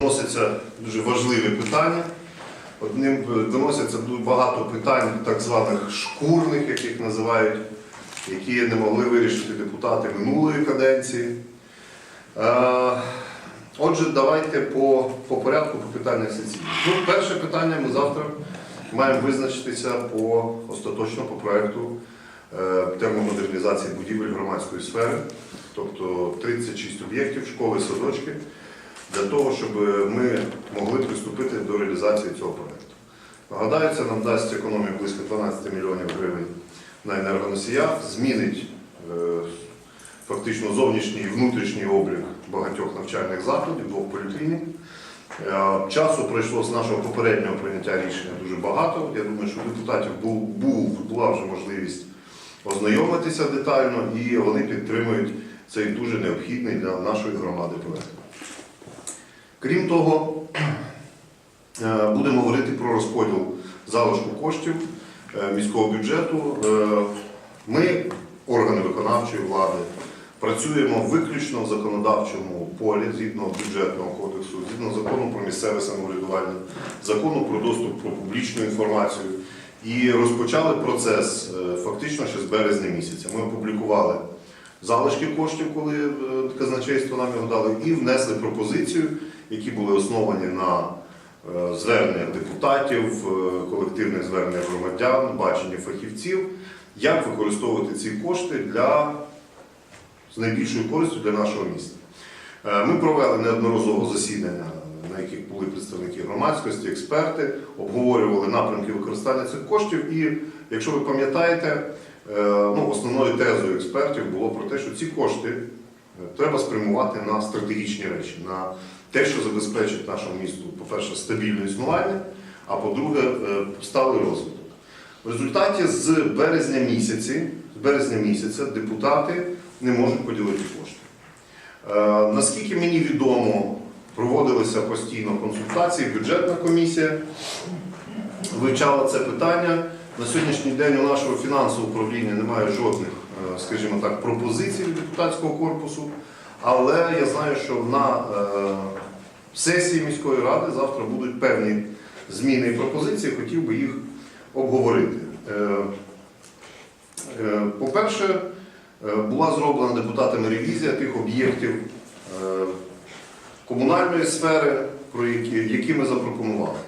Доноситься дуже важливе питання. Одним е, доносяться багато питань, так званих шкурних, як їх називають, які не могли вирішити депутати минулої каденції. Е, Отже, давайте по, по порядку по питаннях сесії. Ну, перше питання ми завтра маємо визначитися по остаточно по проекту е, термомодернізації будівель громадської сфери, тобто 36 об'єктів, школи, садочки, для того, щоб ми могли приступити до реалізації цього проекту. Нагадаю, це нам дасть економію близько 12 мільйонів гривень на енергоносіях, змінить е, фактично зовнішній і внутрішній облік багатьох навчальних закладів, двох поліклінік. Е, Часу пройшло з нашого попереднього прийняття рішення дуже багато. Я думаю, що у депутатів був, був, була вже можливість ознайомитися детально і вони підтримують цей дуже необхідний для нашої громади проект. Крім того, е, будемо говорити про розподіл залишку коштів е, міського бюджету. Е, Ми, органи виконавчої влади, працюємо виключно в законодавчому полі згідно бюджетного кодексу, згідно закону про місцеве самоврядування, закону про доступ про публічну інформацію. І розпочали процес фактично ще з березня місяця. Ми опублікували залишки коштів, коли казначейство нам його дали, і внесли пропозицію, які були основані на е, зверненнях депутатів, е, колективних зверненнях громадян, баченні фахівців, як використовувати ці кошти для з найбільшою користю для нашого міста. Е, Ми провели неодноразово засідання, на яких були представники громадськості, експерти, обговорювали напрямки використання цих коштів. І, якщо ви пам'ятаєте, ну, основною тезою експертів було про те, що ці кошти треба спрямувати на стратегічні речі, на те, що забезпечить нашому місту, по-перше, стабільне існування, а по-друге, е, сталий розвиток. В результаті з березня місяці, з березня місяця депутати не можуть поділити кошти. Е, Наскільки мені відомо, проводилися постійно консультації, бюджетна комісія вивчала це питання. На сьогоднішній день у нашого фінансового управління немає жодних, е, скажімо так, пропозицій від депутатського корпусу, але я знаю, що на е, сесії міської ради завтра будуть певні зміни і пропозиції, хотів би їх обговорити. Е, е, По-перше, була зроблена депутатами ревізія тих об'єктів комунальної сфери, про які, ми запропонували.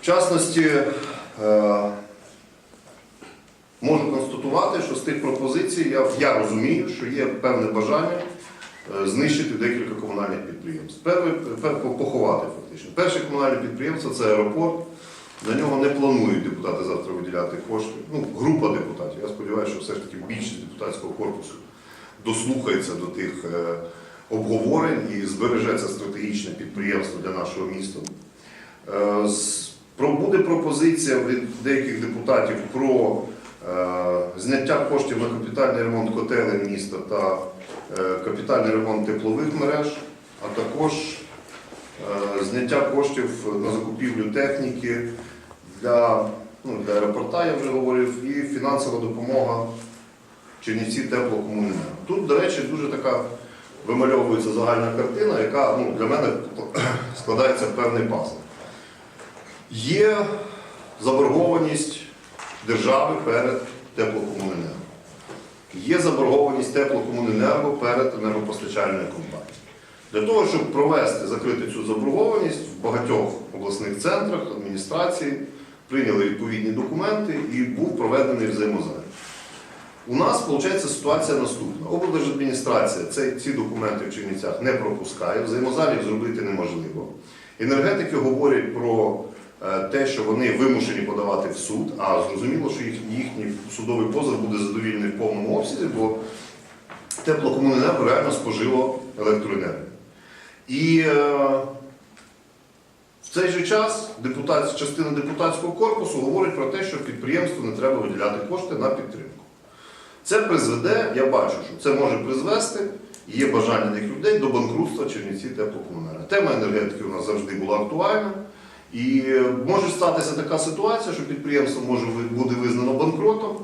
В частності, можу констатувати, що з тих пропозицій я, розумію, що є певне бажання знищити декілька комунальних підприємств. Перше, поховати фактично. Перше комунальне підприємство це аеропорт. На нього не планують депутати завтра виділяти кошти. Ну, група депутатів. Я сподіваюся, що все ж таки більшість депутатського корпусу дослухається до тих е, обговорень і збереже це стратегічне підприємство для нашого міста. Е, Буде пропозиція від деяких депутатів про е, зняття коштів на капітальний ремонт котелень міста та е, капітальний ремонт теплових мереж, а також е, зняття коштів на закупівлю техніки для, ну, для аеропорта, я вже говорив, і фінансова допомога Чернівці теплокомуненерго. Тут, до речі, дуже така вимальовується загальна картина, яка ну, для мене складається в певний пазл. Є заборгованість держави перед теплокомуненерго. Є заборгованість теплокомуненерго перед енергопостачальною компанією. Для того, щоб провести, закрити цю заборгованість в багатьох обласних центрах, адміністрації, прийняли відповідні документи і був проведений взаємозалік. У нас виходить ситуація наступна. Облдержадміністрація ці документи в Чернівцях не пропускає, взаємозалік зробити неможливо. Енергетики говорять про те, що вони вимушені подавати в суд, а зрозуміло, що їх, їхній судовий позов буде задовільний в повному обсязі, бо теплокомуненерго реально спожило електроенергію. І е, в цей же час депутат, частина депутатського корпусу говорить про те, що підприємству не треба виділяти кошти на підтримку. Це призведе, я бачу, що це може призвести, є бажання деяких людей до банкрутства Чернівці теплокомуненерго. Тема енергетики у нас завжди була актуальна. І може статися така ситуація, що підприємство може буде визнано банкротом,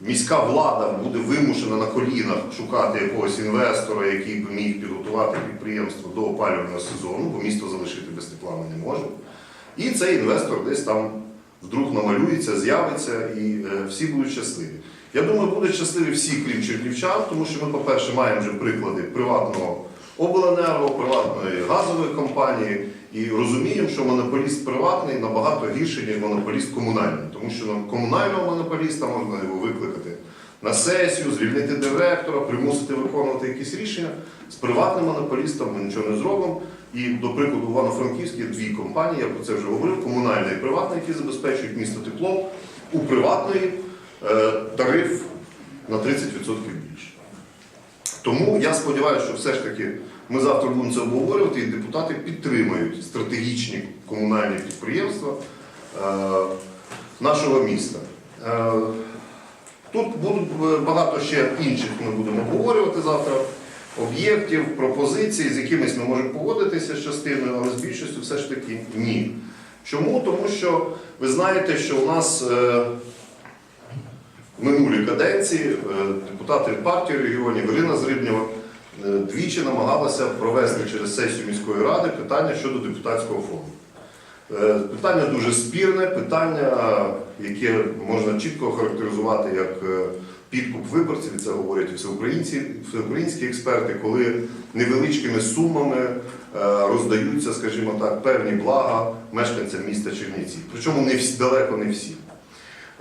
міська влада буде вимушена на колінах шукати якогось інвестора, який би міг підготувати підприємство до опалювального сезону, бо місто залишити без тепла ми не можемо. І цей інвестор десь там вдруг намалюється, з'явиться і е, всі будуть щасливі. Я думаю, будуть щасливі всі, крім чернівчан, тому що ми, по-перше, маємо вже приклади приватного обленерго, приватної газової компанії і розуміємо, що монополіст приватний набагато гірший, ніж монополіст комунальний, тому що на комунального монополіста можна його викликати на сесію, звільнити директора, примусити виконувати якісь рішення. З приватним монополістом ми нічого не зробимо. І, до прикладу, в Івано-Франківській дві компанії, я про це вже говорив, комунальна і приватна, які забезпечують місто теплом. У приватної е, тариф на 30% більше. Тому я сподіваюся, що все ж таки ми завтра будемо це обговорювати, і депутати підтримають стратегічні комунальні підприємства е, нашого міста. Е, Тут будуть е, багато ще інших, ми будемо обговорювати завтра. Об'єктів, пропозицій, з якимись ми можемо погодитися з частиною, але з більшістю все ж таки ні. Чому? Тому що ви знаєте, що у нас в минулій каденції е, депутати партії регіонів Ірина Зрибнєва е, двічі намагалася провести через сесію міської ради питання щодо депутатського фонду. Е, Питання дуже спірне, питання, яке можна чітко характеризувати як підкуп виборців, це говорять і всеукраїнські експерти, коли невеличкими сумами роздаються, скажімо так, певні блага мешканцям міста Чернівці. Причому не всі, далеко не всі.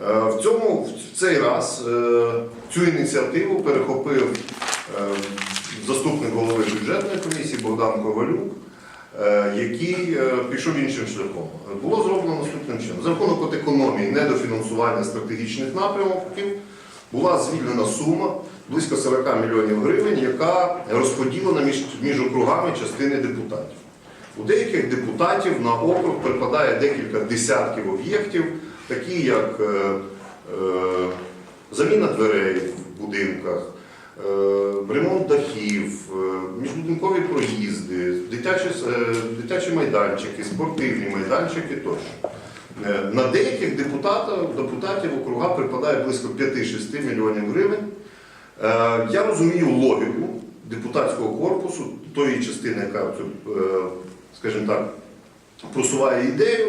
Е, В цьому в цей раз е, цю ініціативу перехопив е, заступник голови бюджетної комісії Богдан Ковалюк, який пішов іншим шляхом. Було зроблено наступним чином. За рахунок от економії недофінансування стратегічних напрямків була звільнена сума близько 40 мільйонів гривень, яка розподілена між, між округами частини депутатів. У деяких депутатів на округ припадає декілька десятків об'єктів, такі як е, е, заміна дверей в будинках, е, ремонт дахів, міжбудинкові проїзди, дитячі, дитячі майданчики, спортивні майданчики тощо. На деяких депутатів, депутатів округа припадає близько 5-6 мільйонів гривень. Я розумію логіку депутатського корпусу, тої частини, яка скажімо так, просуває ідею.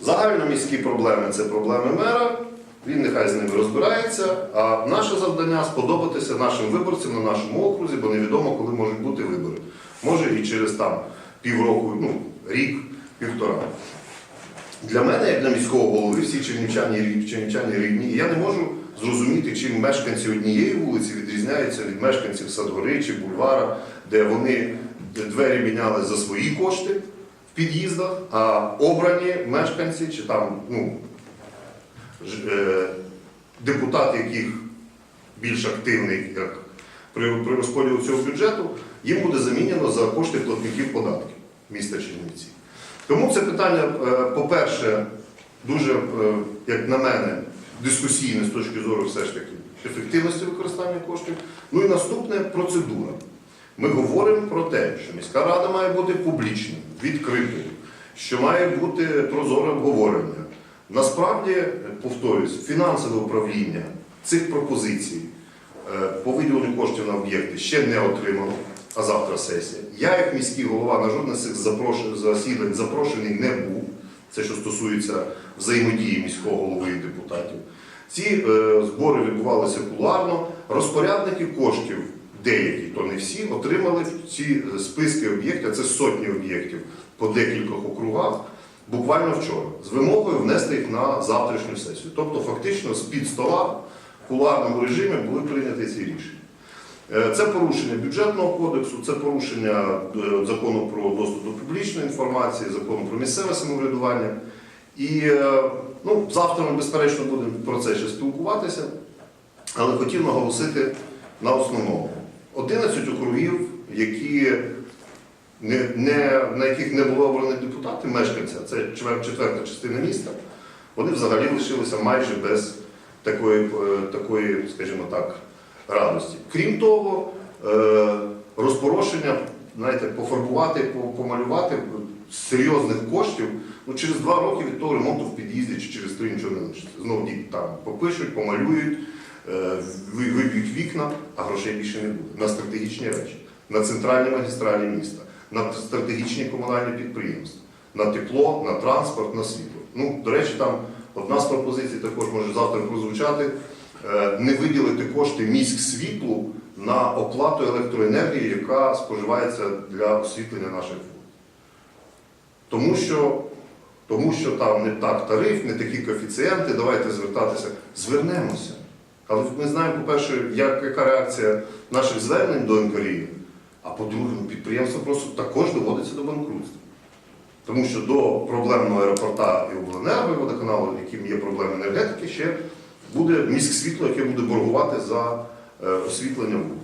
Загальноміські проблеми це проблеми мера. Він нехай з ними розбирається. А наше завдання сподобатися нашим виборцям на нашому окрузі, бо невідомо, коли можуть бути вибори. Може і через там півроку, ну, рік, півтора. Для мене, як для міського голови, всі чернівчані чернівчані рівні, і я не можу зрозуміти, чим мешканці однієї вулиці відрізняються від мешканців Садгори чи бульвара, де вони двері міняли за свої кошти під'їздах, а обрані мешканці чи там ну, е, депутат, яких більш активний як при, при розподілу цього бюджету, їм буде замінено за кошти платників податків міста Чернівці. Тому це питання, е, по-перше, дуже, е, як на мене, дискусійне з точки зору все ж таки ефективності використання коштів. Ну і наступне процедура. Ми говоримо про те, що міська рада має бути публічною, відкритою, що має бути прозоре обговорення. Насправді, повторюсь, фінансове управління цих пропозицій е, по виділенню коштів на об'єкти ще не отримано, а завтра сесія. Я, як міський голова, на жодне з цих засідань запрошений не був. Це що стосується взаємодії міського голови і депутатів. Ці е, збори відбувалися кулуарно. Розпорядники коштів, деякі, то не всі, отримали ці е, списки об'єктів, це сотні об'єктів по декількох округах, буквально вчора, з вимогою внести їх на завтрашню сесію. Тобто, фактично, з-під стола в кулуарному режимі були прийняті ці рішення. Е, Це порушення бюджетного кодексу, це порушення е, закону про доступ до публічної інформації, закону про місцеве самоврядування. І ну, завтра ми, безперечно, будемо про це ще спілкуватися, але хотів наголосити на основному. 11 округів, які не, не, на яких не було обраних депутатів, мешканця, це четверта частина міста, вони взагалі лишилися майже без такої, е, такої скажімо так, радості. Крім того, е, розпорошення, знаєте, пофарбувати, помалювати серйозних коштів, ну через два роки від того ремонту в під'їзді чи через три нічого не лишиться. Знову діти там попишуть, помалюють, виб'ють вікна, а грошей більше не буде. На стратегічні речі, на центральні магістралі міста, на стратегічні комунальні підприємства, на тепло, на транспорт, на світло. Ну, до речі, там одна з пропозицій також може завтра прозвучати. е, Не виділити кошти міськ світлу на оплату електроенергії, яка споживається для освітлення наших вулиць. Тому що, тому що там не так тариф, не такі коефіцієнти, давайте звертатися. Звернемося. Але ми знаємо, по-перше, як, яка реакція наших звернень до НКРІ, а по-друге, ну, підприємство просто також доводиться до банкрутства. Тому що до проблемного аеропорта і обленерго водоканалу, яким є проблеми енергетики, ще буде міськ світло, яке буде боргувати за е, освітлення вулиць.